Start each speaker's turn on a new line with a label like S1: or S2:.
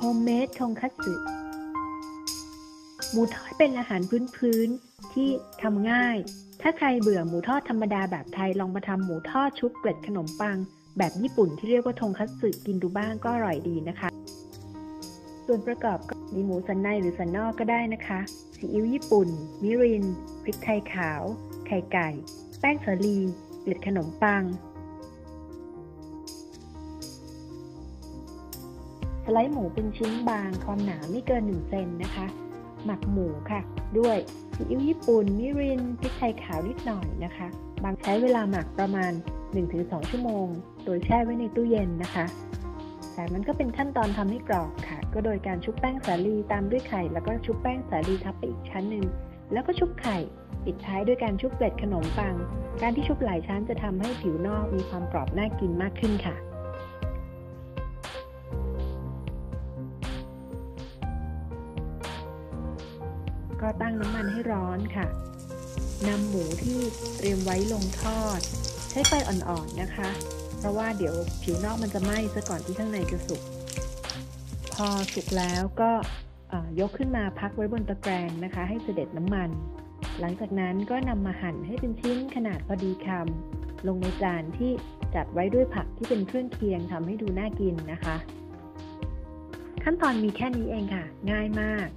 S1: โฮมเมดทงคัตสึหมูทอดเป็นอาหารพื้นๆที่ทำง่าย ถ้าใครเบื่อหมูทอดธรรมดาแบบไทยลองมาทำหมูทอดชุบเกล็ดขนมปัง แบบญี่ปุ่นที่เรียกว่าทงคัตสึกินดูบ้างก็อร่อยดีนะคะ ส่วนประกอบก็มีหมูสันในหรือสันนอกก็ได้นะคะซีอิ๊วญี่ปุ่น มิริน พริกไทยขาว ไข่ไก่ แป้งสาลี เกล็ดขนมปัง ไลด์หมูเป็นชิ้นบางความหนาไม่เกิน 1 เซนนะคะ หมักหมูค่ะ ด้วยซีอิ๊วญี่ปุ่น มิรินพริกไทยขาวนิดหน่อยนะคะ บางใช้เวลาหมักประมาณ 1-2 ชั่วโมง โดยแช่ไว้ในตู้เย็นนะคะ แต่มันก็เป็นขั้นตอนทำให้กรอบค่ะ ก็โดยการชุบแป้งสาลีตามด้วยไข่ แล้วก็ชุบแป้งสาลีทับไปอีกชั้นหนึ่ง แล้วก็ชุบไข่ ปิดท้ายด้วยการชุบเกล็ดขนมปัง การที่ชุบหลายชั้นจะทำให้ผิวนอกมีความกรอบน่ากินมากขึ้นค่ะ ก็ตั้งน้ำมันให้ร้อนค่ะนำหมูที่เตรียมไว้ลงทอด ใช้ไฟอ่อนๆนะคะ เพราะว่าเดี๋ยวผิวนอกมันจะไหม้ซะก่อนที่ข้างในจะสุก พอสุกแล้วก็ยกขึ้นมาพักไว้บนตะแกรงนะคะ ให้เสด็จน้ำมัน หลังจากนั้นก็นำมาหั่นให้เป็นชิ้นขนาดพอดีคำลงในจานที่จัดไว้ด้วยผักที่เป็นเครื่องเคียงทำให้ดูน่ากินนะคะ ขั้นตอนมีแค่นี้เองค่ะ ง่ายมาก